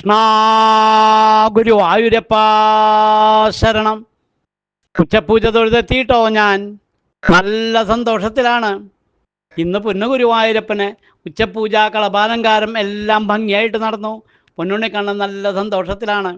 കൃഷ്ണ ഗുരുവായൂരപ്പ ശരണം. ഉച്ചപൂജ തൊഴുതെത്തിയിട്ടോ ഞാൻ? നല്ല സന്തോഷത്തിലാണ്. ഇന്ന് പൊന്നു ഗുരുവായൂരപ്പന് ഉച്ചപൂജ കളഭാലങ്കാരം എല്ലാം ഭംഗിയായിട്ട് നടന്നു. പൊന്നുണ്ണിക്കണ്ണൻ നല്ല സന്തോഷത്തിലാണ്.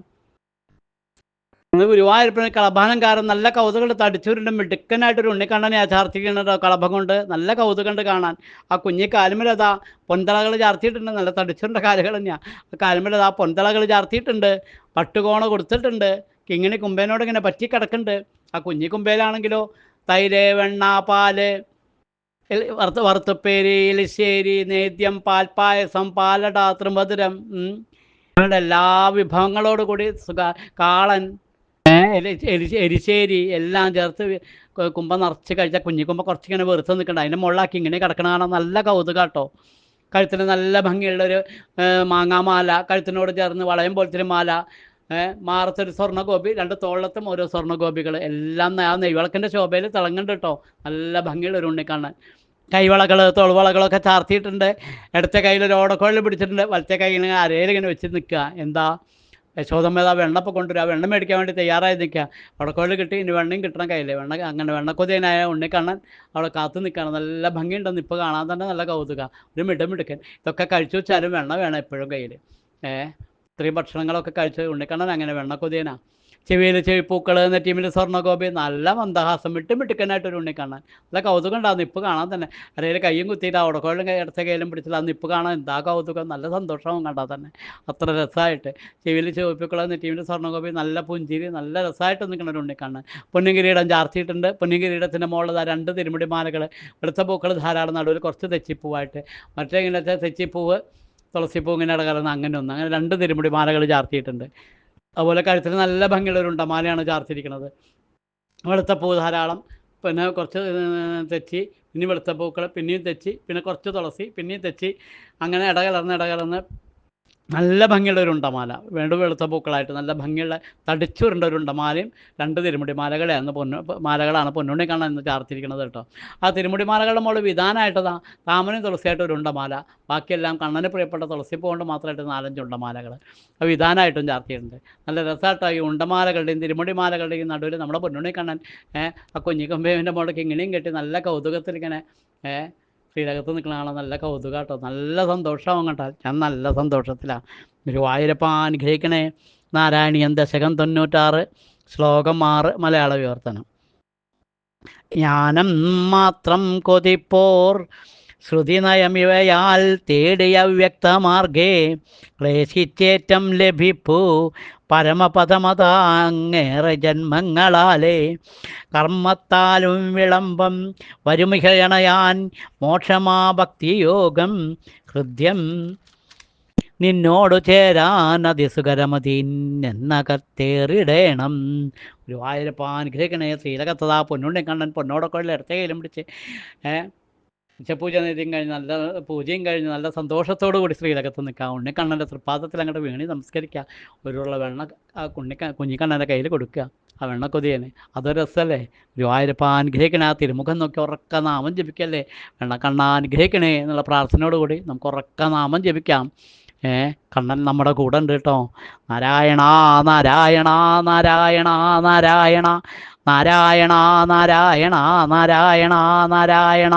ഗുരുവായൂരപ്പന് കളഭാനംകാരൻ നല്ല കൗതുകം തടിച്ചുരുണ്ട് മിടുക്കനായിട്ടൊരു ഉണ്ണിക്കണ്ണനെ ചാർത്തിക്കുന്നുണ്ടോ കളഭം കൊണ്ട് നല്ല കൗതുകമുണ്ട് കാണാൻ. ആ കുഞ്ഞി കാലുമലതാ പൊന്തളകൾ ചാർത്തിയിട്ടുണ്ട്. നല്ല തടിച്ചുരുണ്ട കാലുകൾ തന്നെയാണ് ആ കാലുമലതാ പൊന്തളകൾ ചാർത്തിയിട്ടുണ്ട്. പട്ടുകോണ കൊടുത്തിട്ടുണ്ട്. കിങ്ങിണി കുമ്പേനോട് ഇങ്ങനെ പറ്റി കിടക്കുന്നുണ്ട്. ആ കുഞ്ഞി കുമ്പേലാണെങ്കിലോ തൈര് വെണ്ണ പാൽ വറുത്ത് വറുത്തുപ്പേരി എലിശ്ശേരി നേദ്യം പാൽപ്പായസം പാലട തൃമധുരം എല്ലാ വിഭവങ്ങളോടുകൂടി സുഖ കാളൻ എരിശ്ശേരി എല്ലാം ചേർത്ത് കുമ്പ നിറച്ച് കഴിച്ചാൽ കുഞ്ഞിക്കുമ്പ കുറച്ചിങ്ങനെ വെറുത്ത് നിൽക്കണ്ട. അതിന്റെ മുകളിലാക്കി ഇങ്ങനെ കിടക്കണ കാണാൻ നല്ല കൗതുകം കേട്ടോ. കഴുത്തിന് നല്ല ഭംഗിയുള്ള ഒരു മാങ്ങാമാല കഴുത്തിനോട് ചേർന്ന് വളയം പോലത്തെ മാല മാറത്തൊരു സ്വർണഗോപി രണ്ട് തോളത്തും ഓരോ സ്വർണഗോപികൾ എല്ലാം ആ നെയ്വിളക്കിന്റെ ശോഭയിൽ തിളങ്ങുന്നുണ്ട് കേട്ടോ. നല്ല ഭംഗിയുള്ള ഒരു കാണാൻ. കൈവളകൾ തോൾവളകളൊക്കെ ചാർത്തിയിട്ടുണ്ട്. ഇടത്തെ കയ്യിൽ ഒരു ഓടക്കോഴിൽ പിടിച്ചിട്ടുണ്ട്. വലത്തെ കയ്യിൽ അരയിൽ ഇങ്ങനെ വെച്ച് നിൽക്കുക. എന്താ? യശോദമ്മ ആ വെണ്ണപ്പം കൊണ്ടുവരിക വെണ്ണ മേടിക്കാൻ വേണ്ടി തയ്യാറായി നിൽക്കുക. ഓടക്കോഴിൽ കിട്ടി ഇനി വെണ്ണയും കിട്ടണം കയ്യിൽ വെണ്ണ അങ്ങനെ വെണ്ണക്കൊതിയനായ ഉണ്ണിക്കണ്ണൻ അവിടെ കാത്തു നിൽക്കുകയാണ്. നല്ല ഭംഗിയുണ്ടെന്ന് ഇപ്പോൾ കാണാൻ തന്നെ നല്ല കൗതുക. ഒരു മിടമിടുക്കൻ ഇതൊക്കെ കഴിച്ചു വെച്ചാലും വെണ്ണ വേണം എപ്പോഴും കയ്യിൽ ഏഹ് ഇത്രയും ഭക്ഷണങ്ങളൊക്കെ കഴിച്ച് ഉണ്ണിക്കണ്ണൻ അങ്ങനെ വെണ്ണക്കൊതിയനാ. ചെവിയിൽ ചെവിപ്പൂക്കൾ നെറ്റീമിൽ സ്വർണഗോപി നല്ല മന്ദഹാസം വിട്ട് മിട്ടുക്കനായിട്ടൊരു കാണാൻ. നല്ല കൗതുകം ഉണ്ടാകുന്നു ഇപ്പോൾ കാണാൻ തന്നെ. അരയിൽ കയ്യും കുത്തിയിട്ട് അവിടക്കോളും ഇടത്ത കയ്യിലും പിടിച്ചില്ല അന്ന് ഇപ്പോൾ കാണാൻ എന്താ കൗതുകം. നല്ല സന്തോഷവും കണ്ടാൽ തന്നെ. അത്ര രസമായിട്ട് ചെവിയിൽ ചെവിപ്പൂക്കൾ നെറ്റീമിൽ സ്വർണഗോപി നല്ല പുഞ്ചിരി നല്ല രസമായിട്ട് നിൽക്കുന്ന ഒരു ഉണ്ണി ഉണ്ണിക്കണ്ണൻ പൊന്നുകിരീടം ചാർത്തിയിട്ടുണ്ട് പൊന്നുകിരീടത്തിന്റെ മുകളിൽ രണ്ട് തിരുമുടി മാലകൾ വെളുത്ത പൂക്കൾ ധാരാളം നടുവിൽ കുറച്ച് തെച്ചിപ്പൂവായിട്ട്. മറ്റേ ഇങ്ങനത്തെ തെച്ചിപ്പൂവ് തുളസിപ്പൂ ഇങ്ങനെ ഇടകലർന്ന് അങ്ങനെ ഒന്ന് അങ്ങനെ രണ്ട് തിരുമുടി മാലകൾ ചാർത്തിയിട്ടുണ്ട് അതുപോലെ കഴുത്തിൽ നല്ല ഭംഗിയുള്ള ഒരു ഉണ്ടമാലയാണ് ചാർത്തിരിക്കുന്നത്. വെളുത്ത പൂ ധാരാളം. പിന്നെ കുറച്ച് തെച്ചി പിന്നെ വെളുത്ത പൂക്കൾ പിന്നെയും തെച്ചി പിന്നെ കുറച്ച് തുളസി പിന്നെയും തെച്ചി. അങ്ങനെ ഇടകലർന്ന് ഇടകലർന്ന് നല്ല ഭംഗിയുള്ള ഒരു ഉണ്ടമാല. വേണ്ട വെളുത്ത പൂക്കളായിട്ട് നല്ല ഭംഗിയുള്ള തടിച്ചുരുണ്ട ഒരു ഉണ്ടമാലയും രണ്ട് തിരുമുടി മാലകളെയാണ് പൊന്നു മാലകളാണ് പൊന്നുണ്ണി കാണാൻ ഇന്ന് ചാർത്തിരിക്കുന്നത് കേട്ടോ. ആ തിരുമുടി മാലകളുടെ മുകളിൽ വിധാനമായിട്ടതാ താമനും തുളസിയായിട്ട് ഒരു ഉണ്ടമാല. ബാക്കിയെല്ലാം കണ്ണന് പ്രിയപ്പെട്ട തുളസിപ്പൂ കൊണ്ട് മാത്രമായിട്ട് നാലഞ്ച് ഉണ്ടമാലകൾ അത് വിധാനമായിട്ടും ചാർത്തിയിട്ടുണ്ട്. നല്ല രസമായിട്ടോ ഈ ഉണ്ടമാലകളുടെയും തിരുമുടി മാലകളുടെയും നടുവിൽ നമ്മുടെ പൊന്നുണ്ണി കണ്ണൻ ആ കുഞ്ഞിക്കൊമ്പേവിന്റെ മുകളിലേക്ക് ഇങ്ങനെയും കെട്ടി നല്ല കൗതുകത്തിൽ ഇങ്ങനെ ഏഹ് ശ്രീരകത്ത് നിൽക്കുന്ന നല്ല കൗതുകം കേട്ടോ. നല്ല സന്തോഷമാവും കേട്ടോ ഞാൻ നല്ല സന്തോഷത്തിലാണ് ഗുരുവായൂരപ്പ അനുഗ്രഹിക്കണേ. നാരായണീയൻ ദശകം തൊണ്ണൂറ്റാറ് ശ്ലോകം ആറ് മലയാള വിവർത്തനം. ജ്ഞാനം മാത്രം കൊതിപ്പോർ. ശ്രുതിനയമിവയാൽ തേടിയ വ്യക്തമാർഗേ ക്ലേശിച്ചേറ്റം ലഭിപ്പൂ. പരമപദമതാങ്ങേറെ ജന്മങ്ങളാലേ കർമ്മത്താലും വിളംബം വരുമിഹയണയാൻ മോക്ഷമാ ഭക്തിയോഗം ഹൃദ്യം. നിന്നോടു ചേരാൻ അതിസുകരമതിന്നകത്തേറിടേണം ഗുരുവായൂരപ്പ അനുഗ്രഹിക്കണേ ശ്രീലകത്തതാ പൊന്നുണ്ണി കണ്ണൻ പൊന്നോടൊക്കെ കയ്യിലും പിടിച്ച് ഏഹ് ഉച്ചപൂജ നേദ്യം കഴിഞ്ഞ് നല്ല പൂജയും കഴിഞ്ഞ് നല്ല സന്തോഷത്തോടു കൂടി ശ്രീലകത്ത് നിൽക്കാം ഉണ്ണിക്കണ്ണന്റെ തൃപ്പാദത്തിൽ അങ്ങോട്ട് വീണി നമസ്കരിക്കുക. ഒരുള്ള വെണ്ണ ആ കുണ്ണി കുഞ്ഞിക്കണ്ണന്റെ കയ്യിൽ കൊടുക്കുക. ആ വെണ്ണക്കൊതിയന് അതൊരു രസമല്ലേ? ഗുരുവായൂരപ്പ അനുഗ്രഹിക്കണേ ആ തിരുമുഖം നോക്കി ഉറക്ക നാമം ജപിക്കല്ലേ? വെണ്ണക്കണ്ണ അനുഗ്രഹിക്കണേ എന്നുള്ള പ്രാർത്ഥനയോട് കൂടി നമുക്ക് ഉറക്ക നാമം ജപിക്കാം. ഏ കണ്ണൻ നമ്മുടെ കൂടെ ഉണ്ട് കേട്ടോ. നാരായണ നാരായണ നാരായണ നാരായണ നാരായണ നാരായണ നാരായണ നാരായണ